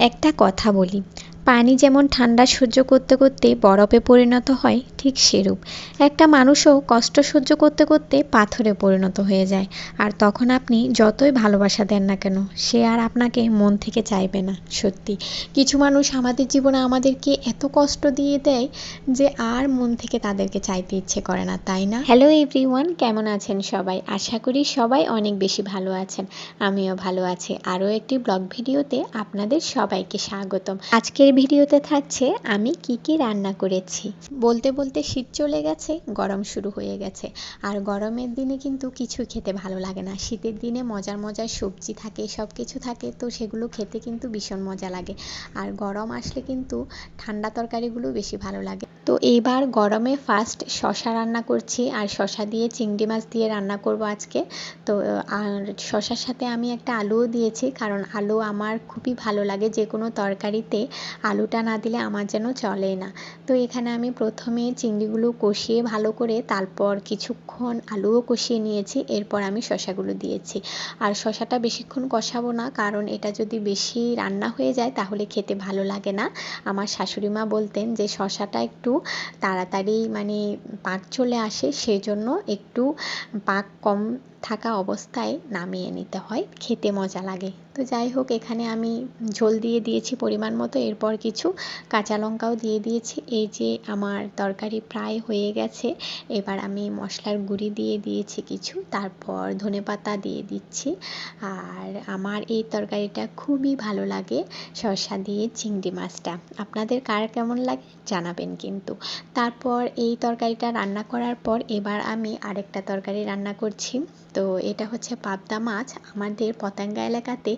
একটা কথা বলি। পানি যেমন ঠান্ডা সহ্য করতে করতে বরফে পরিণত হয়, ঠিক সেরূপ। একটা মানুষও কষ্ট সহ্য করতে করতে পাথরে পরিণত হয়ে যায়, আর তখন আপনি যতই ভালোবাসা দেন না কেন, সে আর আপনাকে মন থেকে চাইবে না, সত্যি। কিছু মানুষ আমাদের জীবনে আমাদেরকে এত কষ্ট দিয়ে দেয় যে আর মন থেকে তাদেরকে চাইতে ইচ্ছে করে না, তাই না? হ্যালো এভরিওয়ান কেমন আছেন সবাই? আশা করি সবাই অনেক বেশি ভালো আছেন। আমিও ভালো আছি। আরও একটি ব্লগ ভিডিওতে আপনাদের সবাইকে স্বাগতম। আজকের ভিডিওতে থাকছে, আমি কি কি রান্না করেছি। বলতে বলতে শীত চলে গেছে, গরম শুরু হয়ে গেছে। আর গরমের দিনে কিন্তু কিছু খেতে ভালো লাগে না। শীতের দিনে মজার মজার সবজি থাকে সব কিছু থাকে, তো সেগুলো খেতে কিন্তু ভীষণ মজা লাগে। আর গরম আসলে কিন্তু ঠান্ডা তরকারিগুলো বেশি ভালো লাগে। তো এইবার গরমে ফার্স্ট শশা রান্না করছি, আর শশা দিয়ে চিংড়ি মাছ দিয়ে রান্না করব আজকে। তো, আর শশার সাথে আমি একটা আলুও দিয়েছি, কারণ আলু আমার খুবই ভালো লাগে যে কোনো তরকারিতে। আলুটা না দিলে আমার যেন চলে না। তো এখানে আমি প্রথমে চিংড়িগুলো কষিয়ে ভালো করে তারপর কিছুক্ষণ আলুও কষিয়ে নিয়েছি, এরপর আমি শশাগুলো দিয়েছি। আর শশাটা বেশিক্ষণ কষাবো না, কারণ এটা যদি বেশি রান্না হয়ে যায় তাহলে খেতে ভালো লাগে না। আমার শাশুড়ি মা বলতেন যে শশাটা একটু তাড়াতাড়ি মানে পাক চলে আসে সেজন্য একটু পাক কম থাকা অবস্থায় নামিয়ে নিতে হয়। খেতে মজা লাগে। তো যাই হোক, এখানে আমি ঝোল দিয়ে দিয়েছি পরিমাণ মতো। এরপর কিছু কাঁচা লঙ্কাও দিয়ে দিয়েছি। এই যে আমার তরকারি প্রায় হয়ে গেছে, এবার আমি মশলার গুঁড়ি দিয়ে দিয়েছি কিছু। তারপর ধনে পাতা দিয়ে দিচ্ছি। আর আমার এই তরকারিটা খুবই ভালো লাগে, শসা দিয়ে চিংড়ি মাছটা। আপনাদের কার কেমন লাগে জানাবেন কিন্তু। তারপর এই তরকারিটা রান্না করার পর এবার আমি আরেকটা তরকারি রান্না করছি। তো এটা হচ্ছে পাবদা মাছ। আমাদের পতাঙ্গা এলাকাতে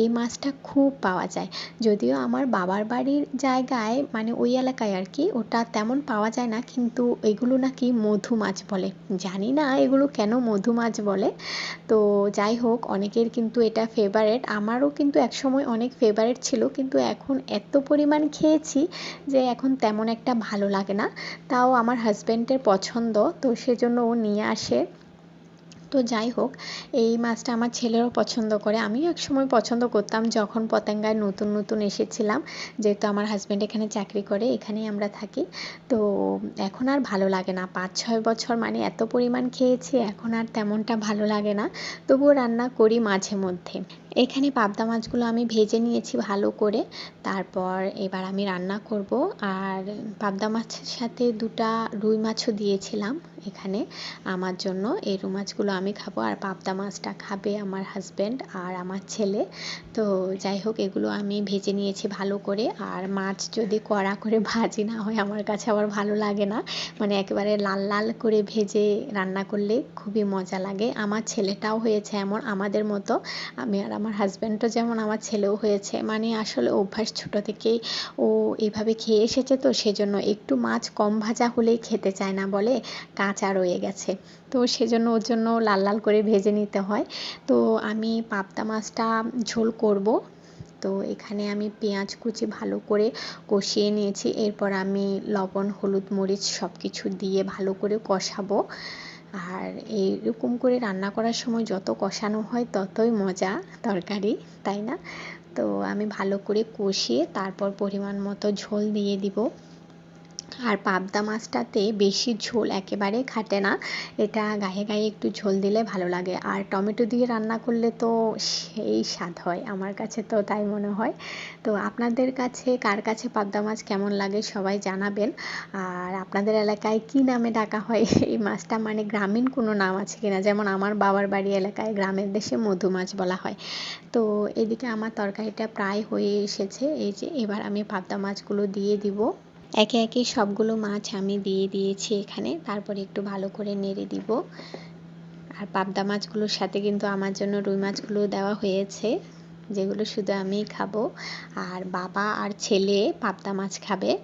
এই মাছটা খুব পাওয়া যায়। যদিও আমার বাবার বাড়ির জায়গায় মানে ওই এলাকায় আর কি, ওটা তেমন পাওয়া যায় না, কিন্তু এগুলো নাকি মধু মাছ বলে। জানি না এগুলো কেন মধু মাছ বলে। তো যাই হোক, অনেকের কিন্তু এটা ফেভারেট আমারও কিন্তু একসময় অনেক ফেভারেট ছিল, কিন্তু এখন এত পরিমাণ খেয়েছি যে এখন তেমন একটা ভালো লাগে না। তাও আমার হাজব্যান্ডের পছন্দ, তো সেজন্য ও নিয়ে আসে। তো যাই হোক, এই মাছটা আমার ছেলেরও পছন্দ করে। আমিও এক সময় পছন্দ করতাম যখন পতেঙ্গায় নতুন নতুন এসেছিলাম। যেহেতু আমার হাজব্যান্ড এখানে চাকরি করে, এখানেই আমরা থাকি। তো এখন আর ভালো লাগে না। পাঁচ ছয় বছর মানে এত পরিমাণ খেয়েছি, এখন আর তেমনটা ভালো লাগে না। তবুও রান্না করি মাঝে মধ্যে। এখানে পাবদা মাছগুলো আমি ভেজে নিয়েছি ভালো করে। তারপর এবার আমি রান্না করব। আর পাবদা মাছের সাথে দুটা রুই মাছও দিয়েছিলাম এখানে। আমার জন্য এই রুই মাছগুলো আমি খাব। আর পাবদা মাছটা খাবে আমার হাজব্যান্ড আর আমার ছেলে। তো যাই হোক, এগুলো আমি ভেজে নিয়েছি ভালো করে। আর মাছ যদি কড়া করে ভাজি না হয়, আমার কাছে আবার ভালো লাগে না। মানে একেবারে লাল লাল করে ভেজে রান্না করলে খুবই মজা লাগে। আমার ছেলেটাও হয়েছে এমন, আমাদের মতো। আমি আর আমার হাজব্যান্ডও যেমন আমার ছেলেও হয়েছে মানে আসলে অভ্যাস ছোট থেকেই ও এভাবে খেয়ে এসেছে তো সেজন্য একটু মাছ কম ভাজা হলেই খেতে চায় না বলে কাঁচা রয়ে গেছে। তো সেজন্য ওর জন্য লাল লাল করে ভেজে নিতে হয়। তো আমি পাবদা মাছটা ঝোল করব। তো এখানে আমি পেঁয়াজ কুচি ভালো করে কষিয়ে নিয়েছি। এরপর আমি লবণ, হলুদ, মরিচ সব কিছু দিয়ে ভালো করে কষাবো। আর এইরকম করে রান্না করার সময় যত কষানো হয় ততই মজা তরকারি, তাই না? তো আমি ভালো করে কষিয়ে তারপর পরিমাণ মতো ঝোল দিয়ে দিব। আর পাবদা মাছটাতে বেশি ঝোল একেবারে খাটে না। এটা গায়ে গায়ে একটু ঝোল দিলে ভালো লাগে। আর টমেটো দিয়ে রান্না করলে তো সেই স্বাদ হয়, আমার কাছে তো তাই মনে হয়। তো আপনাদের কাছে, কার কাছে পাবদা মাছ কেমন লাগে সবাই জানাবেন। আর আপনাদের এলাকায় কি নামে ডাকা হয়? এই মাছটা মানে গ্রামীণ কোনো নাম আছে কিনা? যেমন আমার বাবার বাড়ি এলাকায় গ্রামের দেশে মধু মাছ বলা হয়। তো এদিকে আমার তরকারিটা প্রায় হয়ে এসেছে। এই যে এবার আমি পাবদা মাছগুলো দিয়ে দিব। একে একে সবগুলো মাছ আমি দিয়ে দিয়েছি এখানে। তারপরে একটু ভালো করে নেড়ে দিব। আর পাবদা মাছগুলোর সাথে কিন্তু আমার জন্য রুই মাছগুলো দেওয়া হয়েছে। যেগুলো শুধু আমি খাব। আর বাবা আর ছেলে পাবদা মাছ খাবে।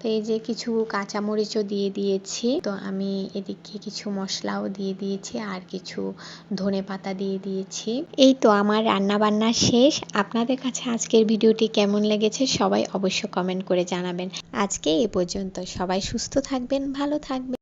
তো এই যে কিছু কাঁচামরিচও দিয়ে দিয়েছি। তো আমি এদিকে কিছু মশলাও দিয়ে দিয়েছি আর কিছু ধনে পাতা দিয়ে দিয়েছি। এই তো আমার রান্না বান্না শেষ। আপনাদের কাছে আজকের ভিডিওটি কেমন লেগেছে সবাই অবশ্য কমেন্ট করে জানাবেন। আজকে এ পর্যন্ত। সবাই সুস্থ থাকবেন, ভালো থাকবেন।